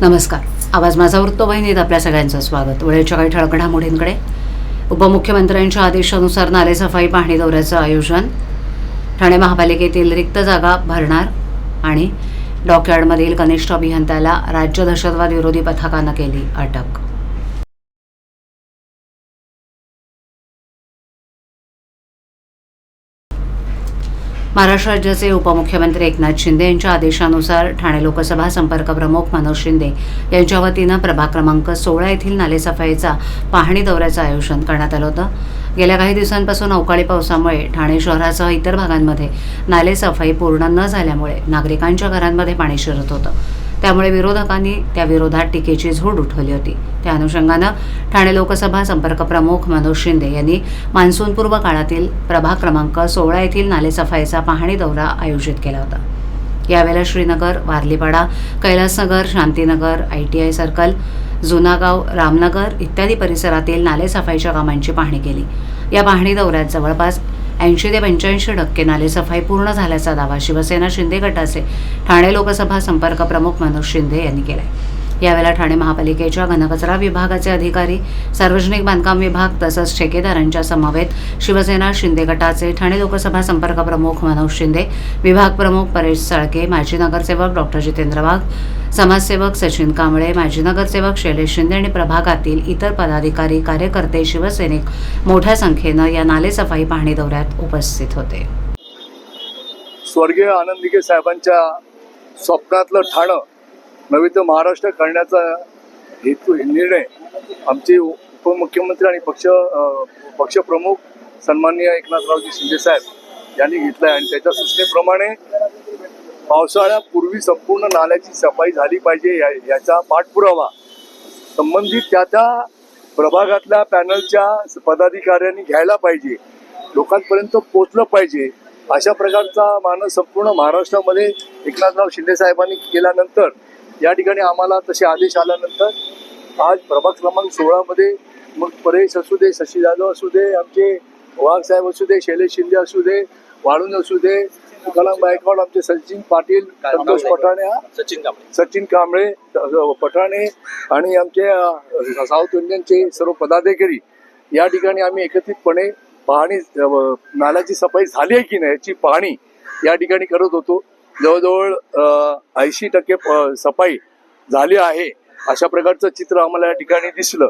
नमस्कार. आवाज माझा वृत्तवाहिनीत आपल्या सगळ्यांचं स्वागत. वेळेच्या काही ठळक घडामोडींकडे. उपमुख्यमंत्र्यांच्या आदेशानुसार नालेसफाई पाहणी दौऱ्याचं आयोजन. ठाणे महापालिकेतील रिक्त जागा भरणार आणि डॉकयार्डमधील कनिष्ठ अभियंत्याला राज्य दहशतवाद विरोधी पथकानं केली अटक. महाराष्ट्र राज्याचे उपमुख्यमंत्री एकनाथ शिंदे यांच्या आदेशानुसार ठाणे लोकसभा संपर्क प्रमुख मनोज शिंदे यांच्या वतीनं प्रभाग क्रमांक सोळा येथील नालेसफाईचा पाहणी दौऱ्याचं आयोजन करण्यात आलं होतं. गेल्या काही दिवसांपासून अवकाळी पावसामुळे ठाणे शहरासह इतर भागांमध्ये नालेसफाई पूर्ण न झाल्यामुळे नागरिकांच्या घरांमध्ये पाणी शिरत होतं. त्यामुळे विरोधकांनी त्या विरोधात टीकेची झोड उठवली होती. त्या अनुषंगानं ठाणे लोकसभा संपर्क प्रमुख मनोज शिंदे यांनी मान्सूनपूर्व काळातील प्रभाग क्रमांक सोळा येथील नालेसफाईचा पाहणी दौरा आयोजित केला होता. यावेळेला Shrinagar Warlipada Kailasnagar Shantinagar I T I circle Junagaon Ramnagar इत्यादी परिसरातील नालेसफाईच्या कामांची पाहणी केली. या पाहणी दौऱ्यात जवळपास ऐंशी ते पंच्याऐंशी टक्के नालेसफाई पूर्ण झाल्याचा दावा शिवसेना शिंदे गटाचे ठाणे लोकसभा संपर्क प्रमुख मनोज शिंदे यांनी केला आहे यावेळेला ठाणे महापालिकेच्या घनकचरा विभागाचे अधिकारी सार्वजनिक बांधकाम विभाग तसंच ठेकेदारांच्या समवेत शिवसेना शिंदे गटाचे ठाणे लोकसभा संपर्क प्रमुख मनोज शिंदे विभाग प्रमुख परेश साळके माजी नगरसेवक डॉक्टर जितेंद्र वाघ समाजसेवक सचिन कांबळे माजी नगरसेवक शैलेश शिंदे आणि प्रभागातील इतर पदाधिकारी कार्यकर्ते शिवसैनिक मोठ्या संख्येनं या नालेसफाई पाहणी दौऱ्यात उपस्थित होते. स्वर्गीय आनंदिके साहेबांच्या स्वप्नातलं ठाणं नवी तर महाराष्ट्र करण्याचा हेतू निर्णय आमचे उपमुख्यमंत्री आणि पक्ष पक्षप्रमुख सन्माननीय एकनाथरावजी शिंदे साहेब यांनी घेतला आहे आणि त्याच्या सूचनेप्रमाणे पावसाळ्यापूर्वी संपूर्ण नाल्याची सफाई झाली पाहिजे. या- याचा पाठपुरावा संबंधित त्या त्या प्रभागातल्या पॅनलच्या पदाधिकाऱ्यांनी घ्यायला पाहिजे. लोकांपर्यंत पोचलं पाहिजे. अशा प्रकारचा मानस संपूर्ण महाराष्ट्रामध्ये एकनाथराव शिंदे साहेबांनी केल्यानंतर या ठिकाणी आम्हाला तसे आदेश आल्यानंतर आज प्रभाग क्रमांक सोळामध्ये मग परेश असू दे शशी जाधव असू दे आमचे वाघ साहेब असू दे शैलेश शिंदे असू दे वाळून असू दे तुकाराम गायकवाड आमचे सचिन पाटील संतोष पठाणे हा? सचिन कांबळे. सचिन कांबळे पठाणे आणि आमचे साऊथ इंडियनचे सर्व पदाधिकारी या ठिकाणी आम्ही एकत्रितपणे पाहणी नाल्याची सफाई झाली आहे की नाही याची पाहणी या ठिकाणी करत होतो. जवळजवळ ऐंशी टक्के प- सफाई झाली आहे. अशा प्रकारचं चित्र आम्हाला या ठिकाणी दिसलं.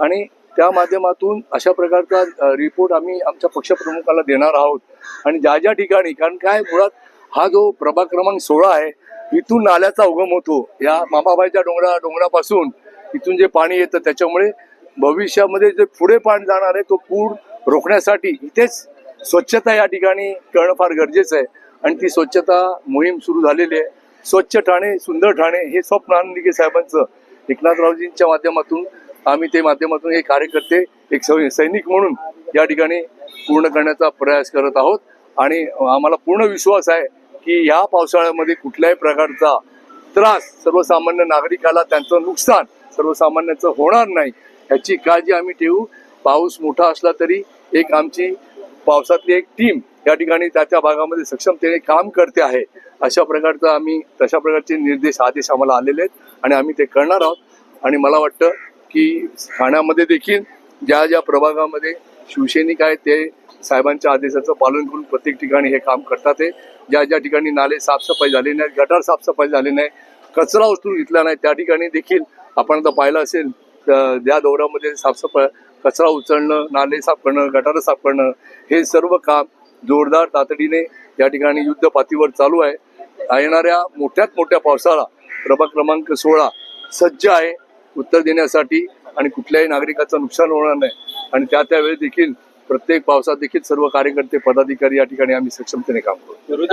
आणि त्या माध्यमातून अशा प्रकारचा रिपोर्ट आम्ही आमच्या पक्षप्रमुखाला देणार आहोत. आणि ज्या ज्या ठिकाणी कारण काय मुळात हा जो प्रभाग क्रमांक सोळा आहे इथून नाल्याचा उगम होतो. या मामाबाईच्या डोंगरा डोंगरापासून इथून जे पाणी येतं त्याच्यामुळे भविष्यामध्ये जे पुढे पाणी जाणार आहे तो पूर रोखण्यासाठी इथेच स्वच्छता या ठिकाणी करणं फार गरजेचं आहे. आणि ती स्वच्छता मोहीम सुरू झालेली आहे. स्वच्छ ठाणे सुंदर ठाणे हे स्वप्न आनंदिके साहेबांचं. एकनाथरावजींच्या माध्यमातून आम्ही ते माध्यमातून हे कार्यकर्ते एक सैनिक म्हणून या ठिकाणी पूर्ण करण्याचा प्रयास करत आहोत. आणि आम्हाला पूर्ण विश्वास आहे की या पावसाळ्यामध्ये कुठल्याही प्रकारचा त्रास सर्वसामान्य नागरिकाला त्यांचं नुकसान सर्वसामान्यांचं होणार नाही याची काळजी आम्ही ठेवू. पाऊस मोठा असला तरी एक आमची पावसातली एक टीम या ठिकाणी त्या भागामध्ये सक्षमतेने काम करते आहे. अशा प्रकारचा आम्ही तशा प्रकारचे निर्देश आदेश आम्हाला आलेले आहेत आणि आम्ही ते करणार आहोत. आणि मला वाटतं की ठाण्यामध्ये देखील ज्या ज्या प्रभागामध्ये शिवसैनिक आहेत ते साहेबांच्या आदेशाचं पालन करून प्रत्येक ठिकाणी हे काम करतात हे ज्या ज्या ठिकाणी नाले साफसफाई झाली नाही गटार साफसफाई झाली नाही कचरा उचलून घेतला नाही त्या ठिकाणी देखील आपण आता पाहिलं असेल तर त्या दौऱ्यामध्ये साफसफाई कचरा उचलणं नाले साफ करणं गटारं साफ करणं हे सर्व काम जोरदार तातडीने या ठिकाणी युद्ध पातळीवर चालू आहे. येणाऱ्या मोठ्यात मोठ्या पावसाळा प्रभाग क्रमांक सोळा सज्ज आहे उत्तर देण्यासाठी आणि कुठल्याही नागरिकाचं नुकसान होणार नाही. आणि त्या त्यावेळी देखील प्रत्येक पावसात देखील सर्व कार्यकर्ते पदाधिकारी या ठिकाणी आम्ही सक्षमतेने काम करू.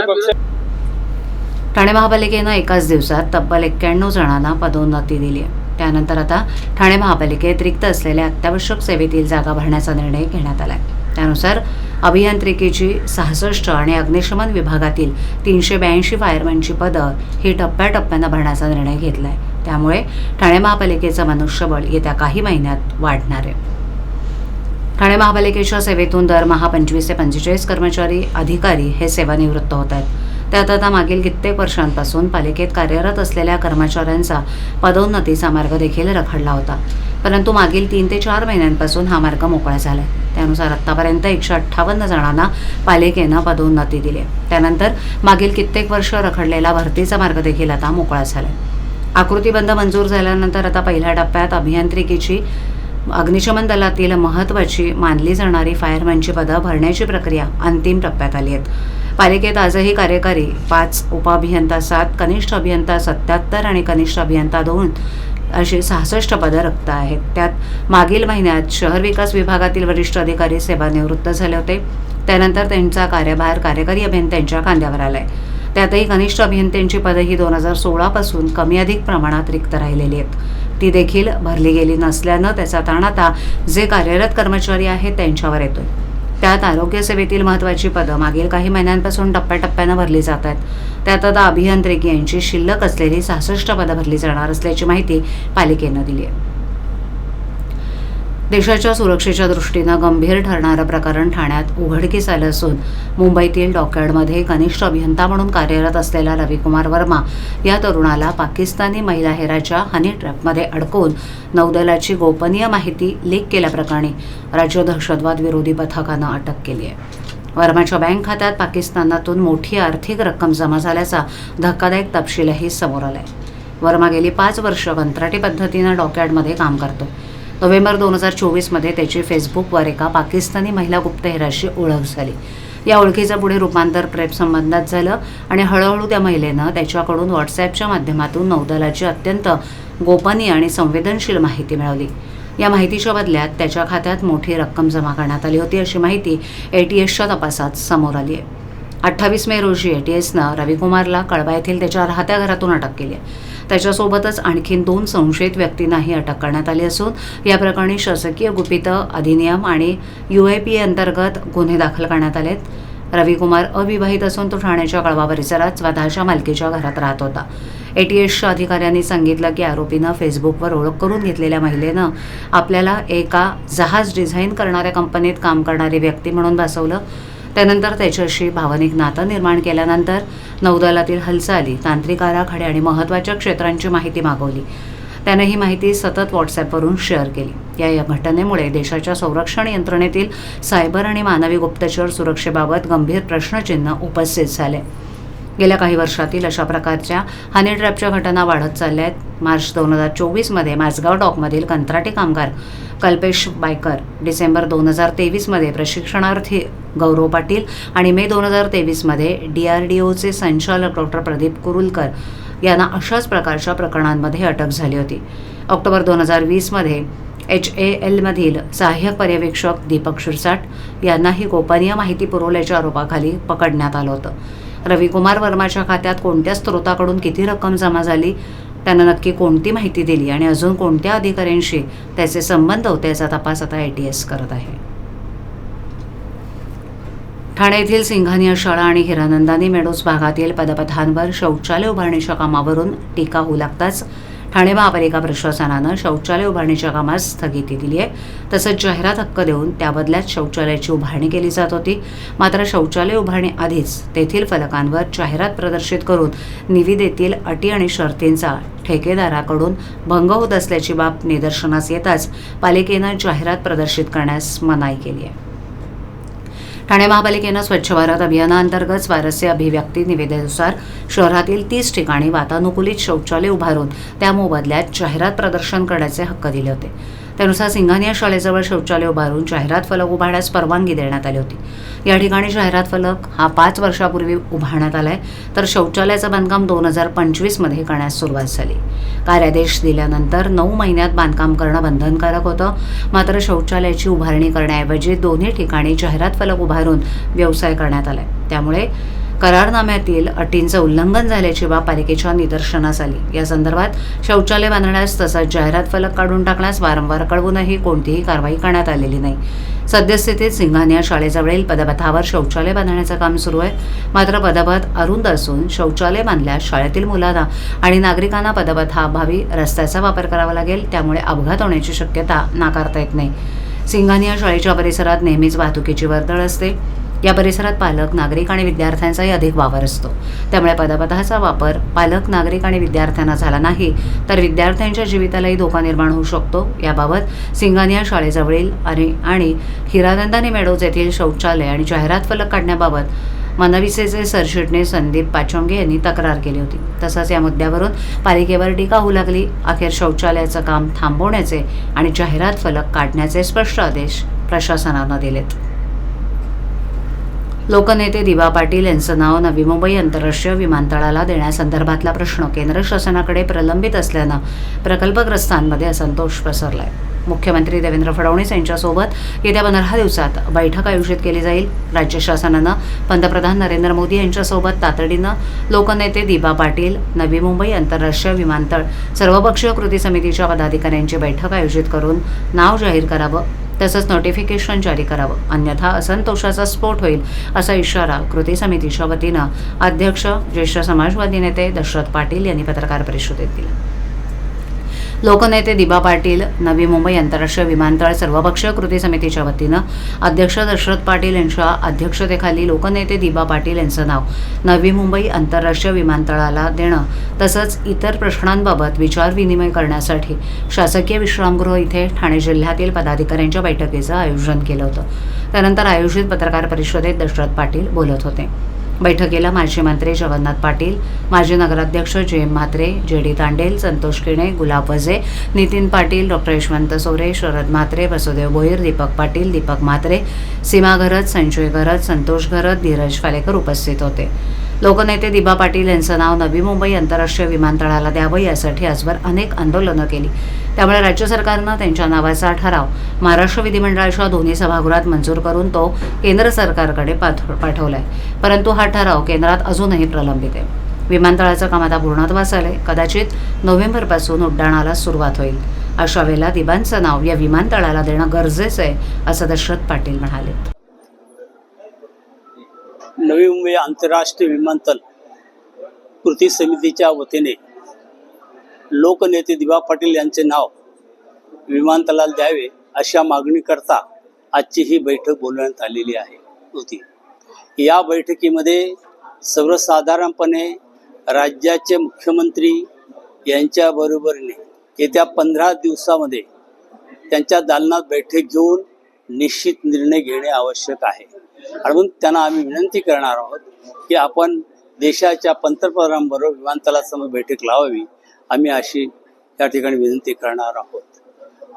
ठाणे महापालिकेनं एकाच दिवसात तब्बल एक्क्याण्णव जणांना पदोन्नती दिली आहे. त्यानंतर आता ठाणे महापालिकेत रिक्त असलेल्या अत्यावश्यक सेवेतील जागा भरण्याचा निर्णय घेण्यात आलाय. त्यानुसार अभियांत्रिकीची सहासष्ट आणि अग्निशमन विभागातील तीनशे ब्याऐंशी फायरमॅनची पदं ही टप्प्याटप्प्यानं भरण्याचा निर्णय घेतला आहे त्यामुळे ठाणे महापालिकेचं मनुष्यबळ येत्या काही महिन्यात वाढणार आहे. ठाणे महापालिकेच्या सेवेतून दरमहा पंचवीस ते पंचेचाळीस कर्मचारी अधिकारी हे सेवानिवृत्त होत आहेत. त्यात आता मागील कित्येक वर्षांपासून पालिकेत कार्यरत असलेल्या कर्मचाऱ्यांचा पदोन्नतीचा मार्ग देखील रखडला होता. परंतु मागील तीन ते चार महिन्यांपासून हा मार्ग मोकळा झाला आहे त्यानुसार आत्तापर्यंत एकशे अठ्ठावन्न जणांना पालिकेनं पदोन्नती दिली आहे. त्यानंतर मागील कित्येक वर्ष रखडलेला भरतीचा मार्ग देखील आता मोकळा झाला आहे. आकृतीबंध मंजूर झाल्यानंतर आता पहिल्या टप्प्यात अभियांत्रिकीची अग्निशमन दलातील महत्त्वाची मानली जाणारी फायरमॅनची पदं भरण्याची प्रक्रिया अंतिम टप्प्यात आली आहेत पालिकेत आजही कार्यकारी पाच उपअभियंता सात कनिष्ठ अभियंता सत्याहत्तर आणि कनिष्ठ अभियंता दोन असे सहासष्ट पदं रक्त आहेत. त्यात मागील महिन्यात शहर विकास विभागातील वरिष्ठ अधिकारी सेवानिवृत्त झाले होते. त्यानंतर त्यांचा कार्यभार कार्यकारी अभियंत्यांच्या खांद्यावर आलाय. त्यातही कनिष्ठ अभियंत्यांची पदं ही दोन हजार सोळापासून कमी अधिक प्रमाणात रिक्त राहिलेली आहेत. ती देखील भरली गेली नसल्यानं त्याचा ताण आता जे कार्यरत कर्मचारी आहेत त्यांच्यावर येतोय. त्यात आरोग्य सेवेतील महत्त्वाची पदं मागील काही महिन्यांपासून टप्प्याटप्प्यानं भरली जात आहेत. त्यात आता अभियांत्रिकी यांची शिल्लक असलेली सहासष्ट पदं भरली जाणार असल्याची माहिती पालिकेनं दिली आहे. देशाच्या सुरक्षेच्या दृष्टीनं गंभीर ठरणारं प्रकरण ठाण्यात उघडकीस आलं असून मुंबईतील डॉकयार्डमध्ये कनिष्ठ अभियंता म्हणून कार्यरत असलेला रविकुमार वर्मा या तरुणाला पाकिस्तानी महिला हेराच्या हनी ट्रॅपमध्ये अडकवून नौदलाची गोपनीय माहिती लीक केल्याप्रकरणी राज्य दहशतवाद विरोधी पथकानं अटक केली आहे. वर्माच्या बँक खात्यात पाकिस्तानातून मोठी आर्थिक रक्कम जमा झाल्याचा धक्कादायक तपशीलही समोर आलाय. वर्मा गेली पाच वर्ष कंत्राटी पद्धतीनं डॉकयार्डमध्ये काम करतो. नोव्हेंबर दोन हजार चोवीसमध्ये त्याची फेसबुकवर एका पाकिस्तानी महिला गुप्तहेराशी ओळख झाली. या ओळखीचं पुढे रूपांतर प्रेप संबंधात झालं आणि हळूहळू त्या महिलेनं त्याच्याकडून व्हॉट्सॲपच्या माध्यमातून नौदलाची अत्यंत गोपनीय आणि संवेदनशील माहिती मिळवली. या माहितीच्या बदल्यात त्याच्या खात्यात मोठी रक्कम जमा करण्यात आली होती अशी माहिती ए टी एसच्या तपासात समोर आली आहे. अठ्ठावीस मे रोजी ए टी एसनं रविकुमारला कळवा येथील त्याच्या राहत्या घरातून अटक केली आहे. त्याच्यासोबतच आणखीन दोन संशयित व्यक्तींनाही अटक करण्यात आली असून या प्रकरणी शासकीय गुपित अधिनियम आणि यू ए पी अंतर्गत गुन्हे दाखल करण्यात आलेत. रविकुमार अविवाहित असून तो ठाण्याच्या कळवा परिसरात स्वतःच्या मालकीच्या घरात राहत होता. ए टी एसच्या अधिकाऱ्यांनी सांगितलं की आरोपीनं फेसबुकवर ओळख करून घेतलेल्या महिलेनं आपल्याला एका जहाज डिझाईन करणाऱ्या कंपनीत काम करणारी व्यक्ती म्हणून बसवलं. त्यानंतर त्याच्याशी भावनिक नातं निर्माण केल्यानंतर नौदलातील हालचाली तांत्रिक आराखडे आणि महत्त्वाच्या क्षेत्रांची माहिती मागवली. त्याने ही माहिती सतत व्हॉट्सॲपवरून शेअर केली. या या घटनेमुळे देशाच्या संरक्षण यंत्रणेतील सायबर आणि मानवी गुप्तचर सुरक्षेबाबत गंभीर प्रश्नचिन्ह उपस्थित झाले. गेल्या काही वर्षातील अशा प्रकारच्या हनी ट्रॅपच्या घटना वाढत चालल्या आहेत. मार्च दोन हजार चोवीसमध्ये माझगाव डॉकमधील कंत्राटी कामगार कल्पेश बायकर डिसेंबर दोन हजार तेवीसमध्ये प्रशिक्षणार्थी गौरव पाटील आणि मे दोन हजार तेवीसमध्ये डी आर डी ओचे संचालक डॉक्टर प्रदीप कुरुलकर यांना अशाच प्रकारच्या प्रकरणांमध्ये अटक झाली होती. ऑक्टोबर दोन हजार वीसमध्ये एच ए एलमधील सहाय्यक पर्यवेक्षक दीपक शिरसाट यांनाही गोपनीय माहिती पुरवल्याच्या आरोपाखाली पकडण्यात आलं होतं. रविकुमार वर्माच्या खात्यात कोणत्या स्रोताकडून किती रक्कम जमा झाली? त्यानं नक्की कोणती माहिती दिली आणि अजून कोणत्या अधिकाऱ्यांशी त्याचे संबंध होते याचा तपास आता आय टी एस करत आहे. ठाणे येथील सिंघानिया शाळा आणि हिरानंदानी मेडोस भागातील पदपथांवर शौचालय उभारणीच्या कामावरून टीका होऊ लागताच ठाणे महापालिका प्रशासनानं शौचालय उभारणीच्या कामास स्थगिती दिली आहे. तसंच जाहिरात हक्क देऊन त्याबदल्यात शौचालयाची उभारणी केली जात होती. मात्र शौचालय उभारणी आधीच तेथील फलकांवर जाहिरात प्रदर्शित करून निविदेतील अटी आणि शर्तींचा ठेकेदाराकडून भंग होत असल्याची बाब निदर्शनास येताच पालिकेनं जाहिरात प्रदर्शित करण्यास मनाई केली आहे. ठाणे महापालिकेनं स्वच्छ भारत अभियानाअंतर्गत स्वारस्य अभिव्यक्ती निवेदनानुसार शहरातील तीस ठिकाणी वातानुकूलित शौचालय उभारून त्या मोबदल्यात जाहिरात प्रदर्शन करण्याचे हक्क दिले होते. त्यानुसार सिंघानिया शाळेजवळ शौचालय उभारून जाहिरात फलक उभारण्यास परवानगी देण्यात आली होती. या ठिकाणी जाहिरात फलक हा पाच वर्षापूर्वी उभारण्यात आलाय. तर शौचालयाचं बांधकाम दोन हजार पंचवीसमध्ये करण्यास सुरुवात झाली. कार्यादेश दिल्यानंतर नऊ महिन्यात बांधकाम करणं बंधनकारक होतं. मात्र शौचालयाची उभारणी करण्याऐवजी दोन्ही ठिकाणी जाहिरात फलक उभारून व्यवसाय करण्यात आलाय. त्यामुळे करारनाम्यातील अटींचं उल्लंघन झाल्याची बाब पालिकेच्या निदर्शनास आली. या संदर्भात शौचालय बांधण्यास तसंच जाहिरात फलक काढून टाकण्यास वारंवार कळवूनही कोणतीही कारवाई करण्यात आलेली नाही. सद्यस्थितीत सिंघानिया शाळेजवळील पदपथावर शौचालय बांधण्याचं काम सुरू आहे. मात्र पदपथ अरुंद असून शौचालय बांधल्यास शाळेतील मुलांना आणि नागरिकांना पदपथाअभावी रस्त्याचा वापर करावा लागेल त्यामुळे अपघात होण्याची शक्यता नाकारता येत नाही. सिंघानिया शाळेच्या परिसरात नेहमीच वाहतुकीची वर्दळ असते. या परिसरात पालक नागरिक आणि विद्यार्थ्यांचाही अधिक वावर असतो. त्यामुळे पदपथाचा वापर पालक नागरिक आणि विद्यार्थ्यांना झाला नाही तर विद्यार्थ्यांच्या जीवितालाही धोका निर्माण होऊ शकतो. याबाबत सिंगानिया शाळेजवळील आणि आणि हिरानंदानी मेडोज येथील शौचालय आणि जाहिरात फलक काढण्याबाबत मनविसेचे सरचिटणीस संदीप पाचोंगे यांनी तक्रार केली होती. तसंच या मुद्द्यावरून पालिकेवर टीका होऊ लागली. अखेर शौचालयाचं काम थांबवण्याचे आणि जाहिरात फलक काढण्याचे स्पष्ट आदेश प्रशासनानं दिलेत. लोकनेते दिवा पाटील यांचं नाव नवी मुंबई आंतरराष्ट्रीय विमानतळाला देण्यासंदर्भातला प्रश्न केंद्र शासनाकडे प्रलंबित असल्यानं प्रकल्पग्रस्तांमध्ये असंतोष पसरलाय. मुख्यमंत्री देवेंद्र फडणवीस यांच्यासोबत येत्या पंधरा दिवसात बैठक आयोजित केली जाईल. राज्य शासनानं पंतप्रधान नरेंद्र मोदी यांच्यासोबत तातडीनं लोकनेते दिबा पाटील नवी मुंबई आंतरराष्ट्रीय विमानतळ सर्वपक्षीय कृती समितीच्या पदाधिकाऱ्यांची बैठक आयोजित करून नाव जाहीर करावं तसंच नोटिफिकेशन जारी करावं. अन्यथा असंतोषाचा स्फोट होईल असा इशारा कृती समितीच्या वतीनं अध्यक्ष ज्येष्ठ समाजवादी नेते दशरथ पाटील यांनी पत्रकार परिषदेत दिला. लोकनेते दिबा पाटील नवी मुंबई आंतरराष्ट्रीय विमानतळ सर्वपक्षीय कृती समितीच्या वतीनं अध्यक्ष दशरथ पाटील यांच्या अध्यक्षतेखाली लोकनेते दिबा पाटील यांचं नाव नवी मुंबई आंतरराष्ट्रीय विमानतळाला देणं तसंच इतर प्रश्नांबाबत विचारविनिमय करण्यासाठी शासकीय विश्रामगृह इथे ठाणे जिल्ह्यातील पदाधिकाऱ्यांच्या बैठकीचं आयोजन केलं होतं. त्यानंतर आयोजित पत्रकार परिषदेत दशरथ पाटील बोलत होते. बैठकीला माजी मंत्री जगन्नाथ पाटील माजी नगराध्यक्ष J M Mhatre J D Tandel Santosh Kine Gulab Vaze Nitin Patil doctor Yashwant Sore Sharad Mhatre Vasudev Bhoir Deepak Patil Deepak Mhatre सीमा घरत संजय घरत संतोष घरत धीरज फालेकर उपस्थित होते. लोकनेते दिबा पाटील यांचं नाव नवी मुंबई आंतरराष्ट्रीय विमानतळाला द्यावं यासाठी आजवर अनेक आंदोलनं केली. त्यामुळे राज्य सरकारनं त्यांच्या नावाचा ठराव महाराष्ट्र विधिमंडळाच्या दोन्ही सभागृहात मंजूर करून तो केंद्र सरकारकडे पाठ पाठवलाय. परंतु हा ठराव केंद्रात अजूनही प्रलंबित आहे. विमानतळाचं काम आता पूर्णत्वास आलंय कदाचित नोव्हेंबरपासून उड्डाणाला सुरुवात होईल. अशा वेळेला दिबांचं नाव या विमानतळाला देणं गरजेचं आहे असं दशरथ पाटील म्हणाले. नवी मुंबई आंतरराष्ट्रीय विमानतळ कृती समितीच्या वतीने लोकनेते दिवा पाटील यांचे नाव विमानतळाला द्यावे अशा मागणीकरता आजची ही बैठक बोलवण्यात आलेली आहे होती. या बैठकीमध्ये सर्वसाधारणपणे राज्याचे मुख्यमंत्री यांच्याबरोबरीने येत्या पंधरा दिवसामध्ये त्यांच्या दालनात बैठक घेऊन निश्चित निर्णय घेणे आवश्यक आहे. म्हणून त्यांना आम्ही विनंती करणार आहोत की आपण देशाच्या पंतप्रधानांबरोबर विमानतळासमोर बैठक लावावी. आम्ही अशी त्या ठिकाणी विनंती करणार आहोत.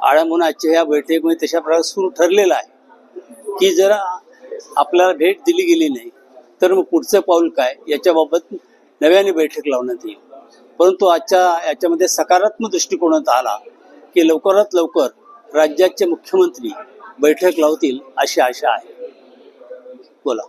आळा म्हणून आजच्या या बैठकीमध्ये तशा प्रकारे सुरू ठरलेलं आहे की जर आपल्याला भेट दिली गेली नाही तर मग पुढचं पाऊल काय? याच्याबाबत नव्याने बैठक लावण्यात येईल. परंतु आजच्या याच्यामध्ये सकारात्मक दृष्टिकोनात आला की लवकरात लवकर राज्याचे मुख्यमंत्री बैठक लावतील अशी आशा आहे. बोला.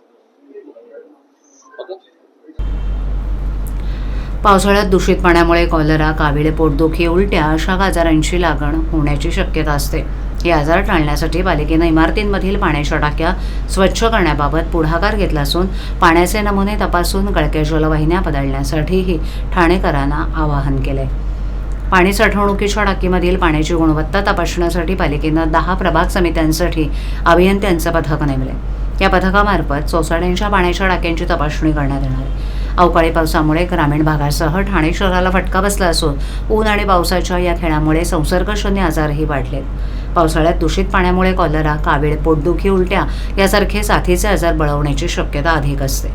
पावसाळ्यात दूषित पाण्यामुळे कॉलरा काविळे पोटदुखी उलट्या अशा आजारांची लागण होण्याची शक्यता असते. हे आजार टाळण्यासाठी पालिकेनं इमारतींमधील पाण्याच्या टाक्या स्वच्छ करण्याबाबत पुढाकार घेतला असून पाण्याचे नमुने तपासून गळक्या जलवाहिन्या बदलण्यासाठीही ठाणेकरांना आवाहन केले पाणी साठवणुकीच्या टाकीमधील पाण्याची गुणवत्ता तपासण्यासाठी पालिकेनं दहा प्रभाग समित्यांसाठी अभियंत्यांचं पथक नेमले या पथकामार्फत सोसायट्यांच्या पाण्याच्या टाक्यांची तपासणी करण्यात येणार आहे. अवकाळी पावसामुळे ग्रामीण भागासह ठाणे शहराला फटका बसला असून ऊन आणि पावसाच्या या खेळामुळे संसर्गजन्य आजारही वाढलेत. पावसाळ्यात दूषित पाण्यामुळे कॉलरा कावीळ पोटदुखी उलट्या यासारखे साथीचे आजार बळवण्याची शक्यता अधिक असते.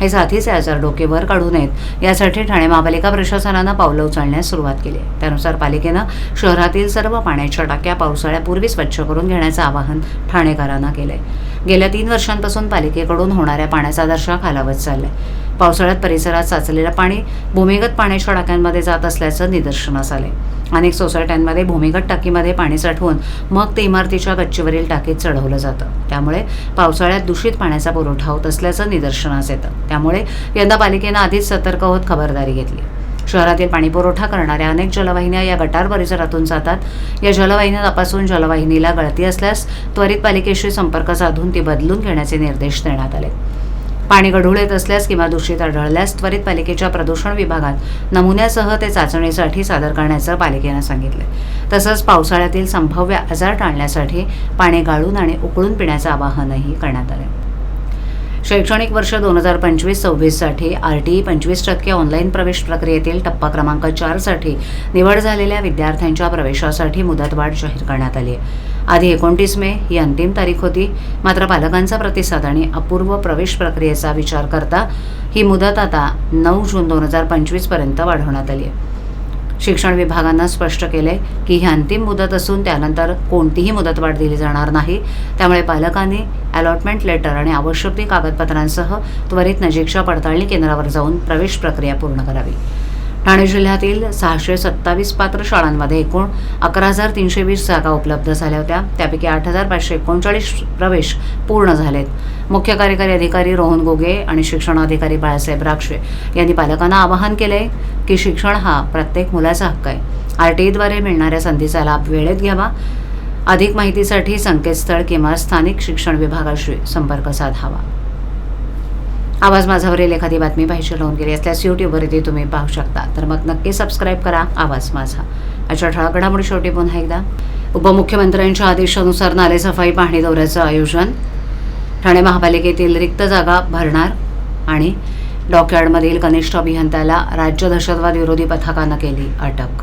हे साथीचे आजार डोकेवर काढू नयेत यासाठी ठाणे महापालिका प्रशासनानं पावलं उचलण्यास सुरुवात केली. आहे त्यानुसार पालिकेनं शहरातील सर्व पाण्याच्या टाक्या पावसाळ्यापूर्वी स्वच्छ करून घेण्याचं आवाहन ठाणेकरांना केलं आहे गेल्या तीन वर्षांपासून पालिकेकडून होणाऱ्या पाण्याचा दर्शा खालावत चाललाय. पावसाळ्यात परिसरात साचलेलं पाणी भूमिगत पाण्याच्या टाक्यांमध्ये जात असल्याचं निदर्शनास आले अनेक सोसायट्यांमध्ये भूमिगत टाकीमध्ये पाणी साठवून मग ते इमारतीच्या गच्चीवरील टाकीत चढवलं जातं. त्यामुळे पावसाळ्यात दूषित पाण्याचा पुरवठा होत असल्याचं निदर्शनास येतं. त्यामुळे यंदा पालिकेनं आधीच सतर्क होत खबरदारी घेतली. शहरातील पाणीपुरवठा करणाऱ्या अनेक जलवाहिन्या या गटार परिसरातून जातात. या जलवाहिन्या तपासून जलवाहिनीला गळती असल्यास त्वरित पालिकेशी संपर्क साधून ती बदलून घेण्याचे निर्देश देण्यात आले. पाणी गढूळ येत असल्यास किंवा दूषित आढळल्यास त्वरित पालिकेच्या प्रदूषण विभागात नमुन्यासह ते चाचणीसाठी सादर करण्याचं पालिकेनं सांगितलं. तसंच पावसाळ्यातील संभाव्य आजार टाळण्यासाठी पाणी गाळून आणि उकळून पिण्याचं आवाहनही करण्यात आलं. शैक्षणिक वर्ष दोन हजार पंचवीस सव्वीससाठी आर टी ई पंचवीस टक्के ऑनलाईन प्रवेश प्रक्रियेतील टप्पा क्रमांक चारसाठी निवड झालेल्या विद्यार्थ्यांच्या प्रवेशासाठी मुदतवाढ जाहीर करण्यात आली आहे. आधी एकोणतीस मे ही अंतिम तारीख होती. मात्र पालकांचा प्रतिसाद आणि अपूर्व प्रवेश प्रक्रियेचा विचार करता ही मुदत आता नऊ जून दोन हजार पंचवीसपर्यंत वाढवण्यात आली आहे. शिक्षण विभागानं स्पष्ट केले की ही अंतिम मुदत असून त्यानंतर कोणतीही मुदतवाढ दिली जाणार नाही. त्यामुळे पालकांनी अलॉटमेंट लेटर आणि आवश्यक ती कागदपत्रांसह त्वरित नजीकच्या पडताळणी केंद्रावर जाऊन प्रवेश प्रक्रिया पूर्ण करावी. ठाणे जिल्ह्यातील सहाशे सत्तावीस पात्र शाळांमध्ये एकूण अकरा हजार तीनशे वीस जागा उपलब्ध झाल्या होत्या. त्यापैकी आठ हजार पाचशे एकोणचाळीस प्रवेश पूर्ण झालेत. मुख्य कार्यकारी अधिकारी रोहन गोगे आणि शिक्षणाधिकारी बाळासाहेब राक्षे यांनी पालकांना आवाहन केले की शिक्षण हा प्रत्येक मुलाचा हक्क आहे. आर टी ईद्वारे मिळणाऱ्या संधीचा लाभ वेळेत घ्यावा. अधिक माहितीसाठी संकेतस्थळ किंवा स्थानिक शिक्षण विभागाशी संपर्क साधावा. आवाज माझावरील एखादी बातमी पाहिजे लावून गेली असल्यास यूट्यूबवरती तुम्ही पाहू शकता. तर मग नक्की सबस्क्राईब करा. आवाज माझा. अशा ठळक घडामोडी शेवटी पुन्हा एकदा. उपमुख्यमंत्र्यांच्या आदेशानुसार नालेसफाई पाहणी दौऱ्याचं आयोजन. ठाणे महापालिकेतील रिक्त जागा भरणार आणि डॉकयार्डमधील कनिष्ठ अभियंत्याला राज्य दहशतवाद विरोधी पथकानं केली अटक.